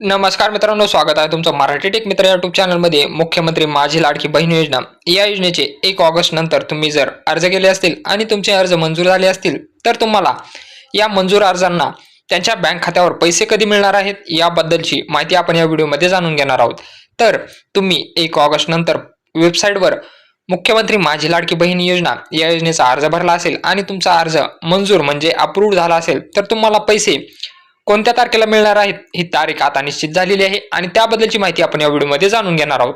नमस्कार मित्रांनो स्वागत आहे तुमचं मराठी टेक मित्र युट्यूब चॅनलमध्ये मुख्यमंत्री माझी लाडकी बहीण योजना. या योजनेचे एक ऑगस्ट नंतर तुम्ही जर अर्ज केले असतील आणि तुमचे अर्ज मंजूर झाले असतील तर तुम्हाला या मंजूर अर्जांना त्यांच्या बँक खात्यावर पैसे कधी मिळणार आहेत याबद्दलची माहिती आपण या व्हिडिओमध्ये जाणून घेणार आहोत. तर तुम्ही एक ऑगस्ट नंतर वेबसाईटवर मुख्यमंत्री माझी लाडकी बहीण योजना या योजनेचा अर्ज भरला असेल आणि तुमचा अर्ज मंजूर म्हणजे अप्रूव्ह झाला असेल तर तुम्हाला पैसे कोणत्या तारखेला मिळणार आहेत ही तारीख आता निश्चित झालेली आहे आणि त्याबद्दलची माहिती आपण या व्हिडिओमध्ये जाणून घेणार आहोत.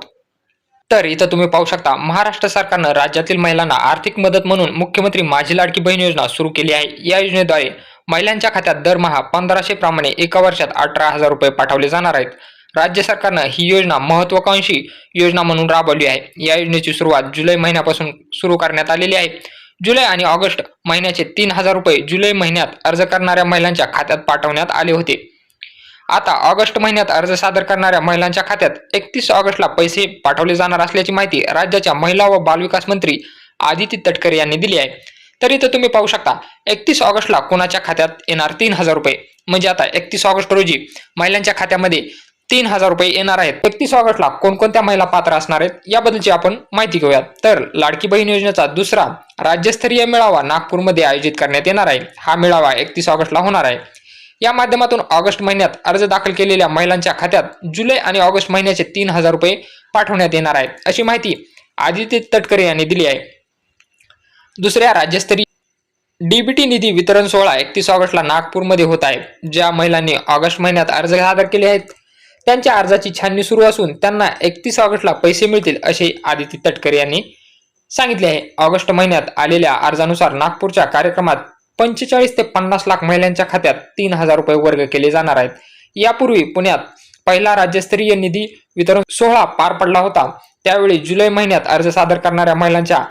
तर इथं तुम्ही पाहू शकता महाराष्ट्र सरकारनं राज्यातील महिलांना आर्थिक मदत म्हणून मुख्यमंत्री माझी लाडकी बहीण योजना सुरू केली आहे. या योजनेद्वारे महिलांच्या खात्यात दरमहा पंधराशे प्रमाणे एका वर्षात अठरा हजार रुपये पाठवले जाणार आहेत. राज्य सरकारनं ही योजना महत्वाकांक्षी योजना म्हणून राबवली आहे. या योजनेची सुरुवात जुलै महिन्यापासून सुरू करण्यात आलेली आहे. जुलै आणि ऑगस्ट महिन्याचे तीन हजार रुपये जुलै महिन्यात अर्ज करणाऱ्या महिलांच्या खात्यात पाठवण्यात आले होते. आता ऑगस्ट महिन्यात अर्ज सादर करणाऱ्या महिलांच्या खात्यात एकतीस ऑगस्टला पैसे पाठवले जाणार असल्याची माहिती राज्याच्या महिला व बालविकास मंत्री आदिती तटकरे यांनी दिली आहे. तर इथं तुम्ही पाहू शकता एकतीस ऑगस्टला कोणाच्या खात्यात येणार तीन हजार रुपये? म्हणजे आता एकतीस ऑगस्ट रोजी महिलांच्या खात्यामध्ये तीन हजार रुपये येणार आहेत. एकतीस ऑगस्टला कोणकोणत्या महिला पात्र असणार आहेत याबद्दलची आपण माहिती घेऊयात. तर लाडकी बहीण योजनेचा दुसरा राज्यस्तरीय मेळावा नागपूरमध्ये आयोजित करण्यात येणार आहे. हा मेळावा एकतीस ऑगस्टला होणार आहे. या माध्यमातून ऑगस्ट महिन्यात अर्ज दाखल केलेल्या महिलांच्या खात्यात जुलै आणि ऑगस्ट महिन्याचे तीन हजार रुपये पाठवण्यात येणार आहेत. अशी माहिती आदित्य तटकरे यांनी दिली आहे. दुसऱ्या राज्यस्तरीय डीबीटी निधी वितरण सोहळा एकतीस ऑगस्टला नागपूरमध्ये होत आहे. ज्या महिलांनी ऑगस्ट महिन्यात अर्ज सादर केले आहेत त्यांच्या अर्जाची छाननी सुरू असून त्यांना एकतीस ऑगस्टला पैसे मिळतील असे आदिती तटकरे यांनी सांगितले आहे. ऑगस्ट महिन्यात आलेल्या अर्जानुसार नागपूरच्या कार्यक्रमात पंचेचाळीस ते पन्नास लाख महिलांच्या खात्यात तीन हजार रुपये वर्ग केले जाणार आहेत. यापूर्वी पुण्यात पहिला राज्यस्तरीय निधी वितरण सोहळा पार पडला होता. त्यावेळी जुलै महिन्यात अर्ज सादर करणाऱ्या महिलांच्या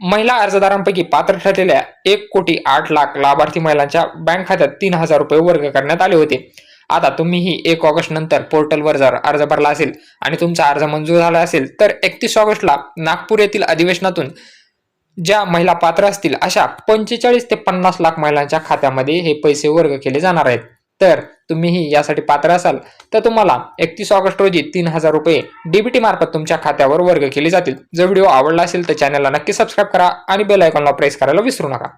महिला अर्जदारांपैकी पात्र ठरलेल्या एक कोटी आठ लाख लाभार्थी महिलांच्या बँक खात्यात तीन हजार रुपये वर्ग करण्यात आले होते. आता तुम्हीही एक ऑगस्ट नंतर पोर्टलवर जर अर्ज भरला असेल आणि तुमचा अर्ज मंजूर झाला असेल तर एकतीस ऑगस्टला नागपूर येथील अधिवेशनातून ज्या महिला पात्र असतील अशा पंचेचाळीस ते पन्नास लाख महिलांच्या खात्यामध्ये हे पैसे वर्ग केले जाणार आहेत. तर तुम्हीही यासाठी पात्र असाल तर तुम्हाला एकतीस ऑगस्ट रोजी तीन हजार रुपये डीबीटी मार्फत तुमच्या खात्यावर वर्ग केले जातील. जर व्हिडिओ आवडला असेल तर चॅनलला नक्की सबस्क्राईब करा आणि बेल आयकॉनला प्रेस करायला विसरू नका.